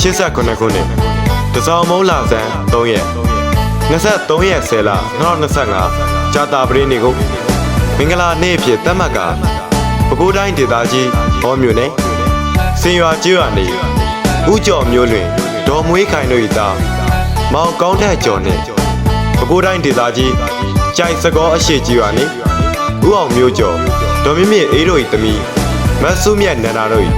1389ခုနှစ်တစောင်းမုံလာဆန်း3ရက်23ရက်10လ2025ဂျာတာပရင်းနေကိုမင်္ဂလာနေ့အဖြစ်သတ်မှတ်ကပဲခူးတိုင်းဒေသကြီးဟောမြို့နယ်စင်ရွာကျွော်နေဥကြော်မျိုးလွင်ဒေါ်မွေးခိုင်တို့၏သားမောင်ကောင်းထက်ကျော်နှင့်ပဲခူးတိုင်းဒေသကြီးကြိုက်စကောအရှိကြီးရွာနေဥအောင်မျိုးကျော်ဒေါ်မြင့်မြင့်အေးတို့၏သမီးမဆုမြတ်နန္ဒာတို့၏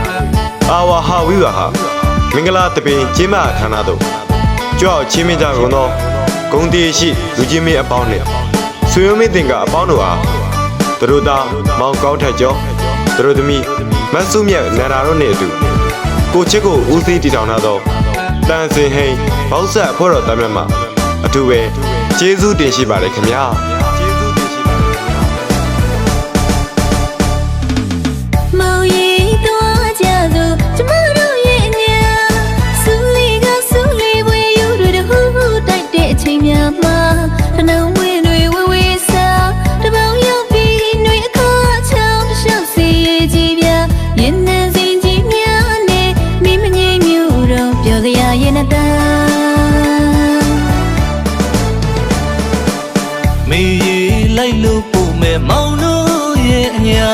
အာဝါဟာဝိဝါဟာ မင်္ဂလာတပင်ကျင်းမဌာနသို့ကြွအောင်ချင်းမင်းကြကုန်သောဂုံတီရှိလူချင်းမင်းအပေါင်းနှင့်ဆွေမျိုးမင်းတင်ကအပေါင်းတို့အားသူတို့သားမောင်ကောင်းထက်ကျော်သူတို့သမီးမဆုမြတ်နန္ဒာတို့နှင့်အတူကိုချစ်ကိုဦးစီးတည်ထောင်ထားသောတန်စင်ဟိန်ဘောက်ဆက်အဖွဲ့တော်တမ်းမြတ်မှာအထူးပဲကျေးဇူးတင်ရှိပါတယ်ခင်ဗျာ ညာ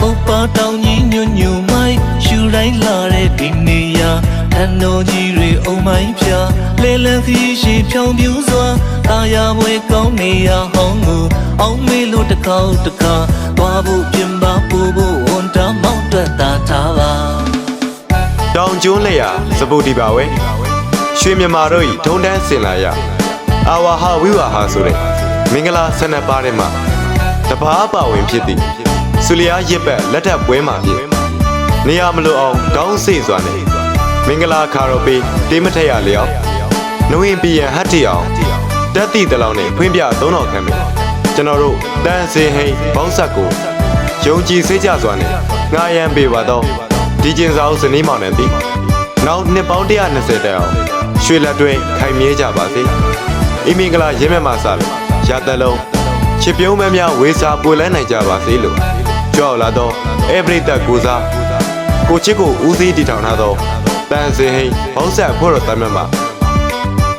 ပုပ်ပါတောင်ကြီးညွညွမိုင်းရှူတိုင်းလာတဲ့ဒီနေရာအန်တော်ကြီးတွေအုံမိုင်းဖြာလဲလန်းခီးရှိဖြောင်းပြူစွာတာယာဝဲကောင်းနေရဟောင်းကိုအောင်မေလို့တစ်ခေါက်တစ်ခါသွားဖို့ပြင်ပါပို့ဖို့ဝန်တာမောက်တွက်တာထားပါတောင်ကျွန်းလျာစပုတ်ဒီပါဝဲရွှေမြမာတို့ဤထုံတန်းစင်လာရအာဝါဟာဝိဝါဟာဆိုတဲ့မင်္ဂလာဆန္ဒပါးထဲမှာတပားပါဝင်ဖြစ်သည် ဆူလျာရစ်ပတ်လက်ထပ်ပွဲမှာဖြစ်နေရမလို့အောင်တောင်းစိတ်စွာနဲ့မင်္ဂလာခါရောပေးတေးမထက်ရလျောက်နှဝင်းပြရန်ဟတ်တီအောင်တက်တီတလောင်းနဲ့ဖွင့်ပြသုံးတော်ခံမယ်ကျွန်တော်တို့တန်စင်ဟိန်ဘောင်းဆက်ကိုယုံကြည်စိတ်ကြစွာနဲ့ငှားရမ်းပေးပါတော့ဒီကျင်စာအုပ်ဇနီးမောင်နှံသည်နောက်နှစ်ပေါင်း120တိုင်အောင်ရွှေလက်တွင်ခိုင်မြဲကြပါစေအီမင်္ဂလာရင်းမြတ်မဆာလို့ရတလုံးချစ်ပြုံးမများဝေစာပွေလဲနိုင်ကြပါစေလို့ ကြောက်လာတော့အပရိသတ်ကိုစားကိုချစ်ကိုဦးစီးတည်ထောင်ထားသောတန်စင်ဟိန်ဘောင်းဆက်ဖို့တော်တမ်းမြတ်မှာ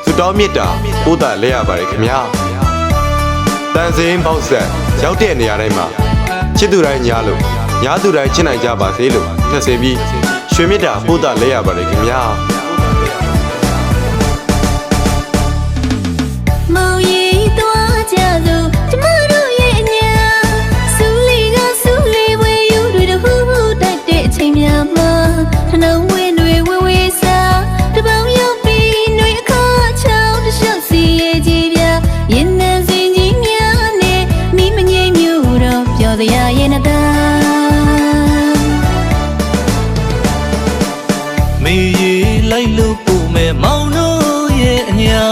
သူတော်မြတ်တာပို့တာလဲရပါတယ်ခင်ဗျာတန်စင်ဘောင်းဆက်ရောက်တဲ့နေရာတိုင်းမှာချစ်သူတိုင်းညားလို့ညားသူတိုင်းချစ်နိုင်ကြပါစေလို့ထပ်ဆင်ပြီးရွှေမြတ်တာပို့တာလဲရပါတယ်ခင်ဗျာ လိုက်လို့ပို့မဲ့မောင်တို့ရဲ့အညာ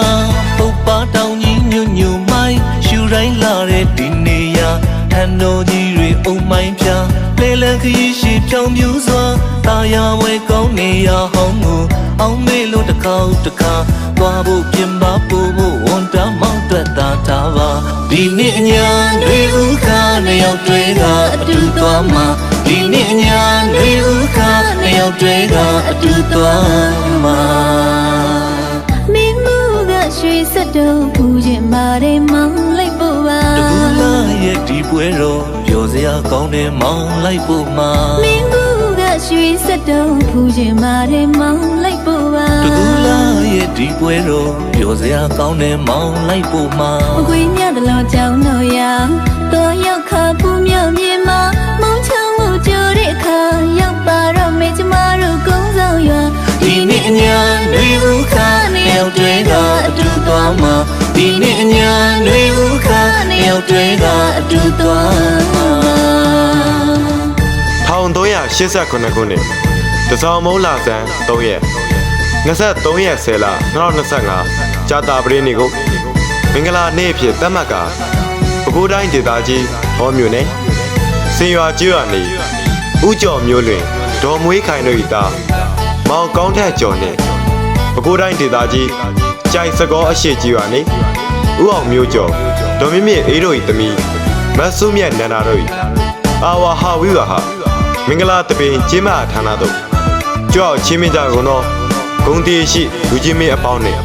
ပုပ်ပါတောင်ကြီးညွညွမိုင်းရှူတိုင်းလာတဲ့ဒီနေရာထန်တော်ကြီးတွေအုံမိုင်းဖြာလဲလန်းခရီးရှိဖြောင်းပြူစွာတာယာဝဲကောင်းနေရဟောင်းကိုအောင်မေလို့တစ်ခေါက်တစ်ခါသွားဖို့ပြင်ပါပို့ဖို့ဝန်တာမော က်တွက်တာထားပါဒီနေ့အညာတွေဥခါနှစ်ယောက်တွေကအတူသွားမှာဒီနေ့အညာတွေဥခါနှစ်ယောက်တွေကအတူသွားမှာမင်းမူကရွှေစက်တုံးဖူးခြင်းပါတယ်မောင်လိုက်ဖို့ပါတကူလာရဲ့ဒီပွဲတော်ပျော်စရာကောင်းတဲ့မောင်လိုက်ဖို့မှာမင်းမူကရွှေစက်တုံးဖူးခြင်းပါတယ်မောင်လိုက်ဖို့ပါတကူလာ ရဲ့ဒီပွဲတော်ပျော်စရာကောင်းတဲ့မောင်လိုက်ဖို့မှာမကွေးမြတ်တလို့ကြောင်းတော့ရတော့ရောက်ခါဖူးမြောက်မြေမှာမုံချောင်းကိုကြိုတဲ့အခါရောက်ပါတော့မေကျမတို့ကုန်းဆောင်ရွာဒီနေ့အညာတွေဥခါနှစ်ယောက်တွေကအတူသွားမှာဒီနေ့အညာတွေဥခါနှစ်ယောက်တွေကအတူသွားမှာ1389ခုနှစ်တစောင်းမုံလာဆန်း3ရက် 23ရက်10လ2025ကြာတာပရင်းနေကိုမင်္ဂလာနေ့အဖြစ်သတ်မှတ်ကပဲခူးတိုင်းဒေသကြီးဟောမြို့နယ်စင်ရွာကျွော်နေဥကြော်မျိုးလွင်ဒေါ်မွေးခိုင်တို့၏သားမောင်ကောင်းထက်ကျော်နှင့်ပဲခူးတိုင်းဒေသကြီးကြိုက်စကောအရှိကြီးရွာနေဥအောင်မျိုးကျော်ဒေါ်မြင့်မြင့်အေးတို့၏သမီးမဆုမြတ်နန္ဒာတို့၏အာဝါဟာဝိဝါဟာမင်္ဂလာတပင်ကျင်းမဌာနသို့ကြွအောင်ချင်းမကြကုန်သော ဂုံတီရှိလူချင်းမင်းအပေါင်းနဲ့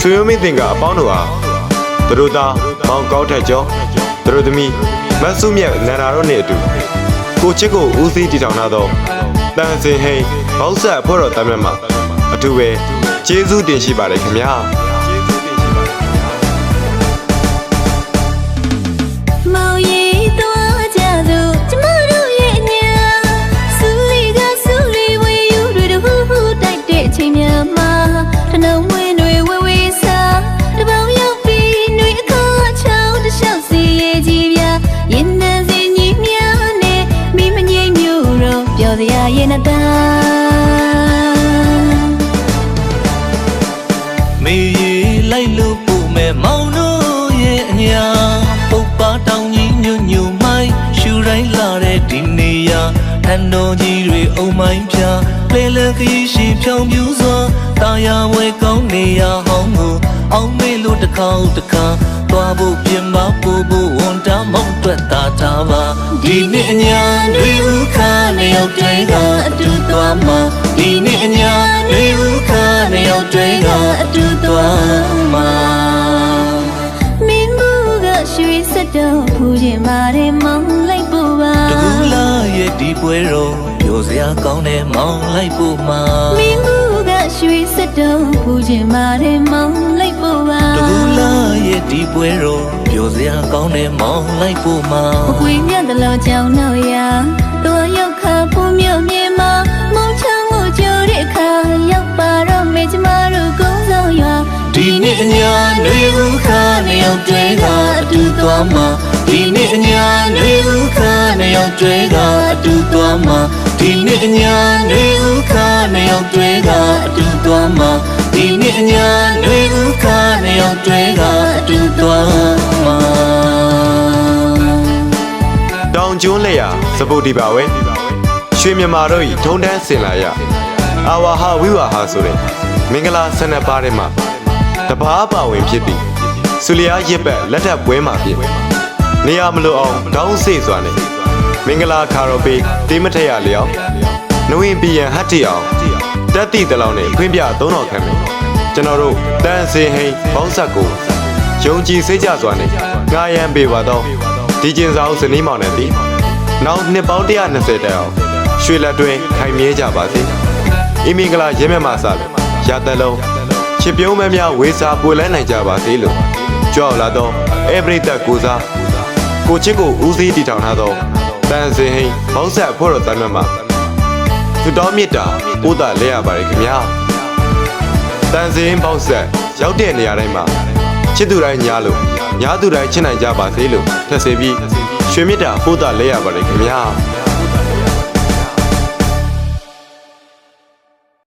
ဆွေမျိုးမင်းတင်ကအပေါင်းတို့ဟာသူတို့သားမောင်ကောက်ထက်ကျော်သူတို့သမီးမဆုမြတ်နန္ဒာတို့နဲ့အတူကိုချစ်ကိုဦးစီးတည်ထောင်လာသောတန်စင်ဟိန်ဘောက်ဆက်အဖွဲ့တော်တမ်းမြတ်မှာအထူးပဲကျေးဇူးတင်ရှိပါတယ်ခင်ဗျာ မိုင်းပြလေလခရီးရှိဖြောင်းပြူစွာတာယာဝဲကောင်းနေရဟောင်းကိုအောင်မေလို့တစ်ခေါက်တစ်ခါသွားဖို့ပြင်ပါပို့ဖို့ဝန်တာမောက်တွက်တာထားပါဒီနေ့အညာတွေဥခါနေရောက်တဲ့ကအတူသွားမှာဒီနေ့အညာတွေဥခါနေရောက်တဲ့ကအတူသွားမှာမင်းမူကရွှေစက်တော့ဖူးခြင်းပါတယ်မောင်လိုက်ဖို့ပါတကူလာရဲ့ဒီပွဲတော်ပျော် စရာကောင်းတဲ့မောင်လိုက်ဖို့မှာမင်းမူကရွှေစက်တော့ဖူးခြင်းပါတယ်မောင်လိုက်ဖို့ပါတကူလာရဲ့ဒီပွဲတော်ပျော်စရာကောင်းတဲ့မောင်လိုက်ဖို့မှာအကွေမြတ်တလို့ကြောင်တော့ရတော်ရောက်ခါဖူးမြမြေမှာမုံချောင်းကိုကြိုတဲ့အခါရောက်ပါတော့မေကျမတို့ကုန်းဆောင်ရွာဒီနေ့အညာတွေဥခါနေရောက်တဲ့ကအတူသွားမှာဒီနေ့အညာတွေဥခါနေရောက်တဲ့ကအတူသွားမှာ ဒီနေ့အညာတွေဥခါနေရောက်တဲ့ကအတူသွားမှာဒီနေ့အညာတွေဥခါနေရောက်တဲ့ကအတူသွားမှာတောင်ကျွန်းလက်ရာစပုတ်ဒီပါဝဲရွှေမြန်မာတို့ဤထုံတန်းစင်လာရအာဝါဟာဝိဝါဟာဆိုတဲ့မင်္ဂလာဆန္ဒပါးထဲမှာတပားပါဝင်ဖြစ်ပြီးဆူလျာရစ်ပတ်လက်ထပ်ပွဲမှာပြင်နေရမလို့အောင်ခေါင်းစေ့စွာနဲ့ မင်္ဂလာခါရောပေးတေးမထက်ရလျောက်နဝင်းပီယံဟတ်တီအောင်တက်တိတလောင်နဲ့ဖွင့်ပြသုံးတော်ခံမယ်ကျွန်တော်တို့တန်စင်ဟိန်ဘောင်းဆက်ကိုယုံကြည်စိတ်ကြစွာနဲ့ငာယံပေးပါတော့ဒီကျင်စာအုပ်ဇနီးမောင်နဲ့ပြီးနောက်နှစ်ပေါင်း120တိုင်အောင်ရွှေလက်တွင်ခိုင်မြဲကြပါစေအီမင်္ဂလာရဲမြတ်မဆာလို့ရတလုံးချစ်ပြုံးမဲများဝေစာပွေလန်းနိုင်ကြပါစေလို့ကြောက်လာတော့အဗရိတ်ကိုစားကိုချစ်ကိုဦးစီးတည်ထောင်ထားသော တန်စင်ဟိန်ဘောင်းဆက်အဖွဲ့တော်တမ်းမြတ်မှာသူတော်မြစ်တာပို့တာလဲရပါတယ်ခင်ဗျာတန်စင်ဘောင်းဆက်ရောက်တဲ့နေရာတိုင်းမှာချစ်သူတိုင်းညားလို့ညားသူတိုင်းချစ်နိုင်ကြပါစေလို့ထပ်စေပြီးရွှေမြစ်တာပို့တာလဲရပါတယ်ခင်ဗျာ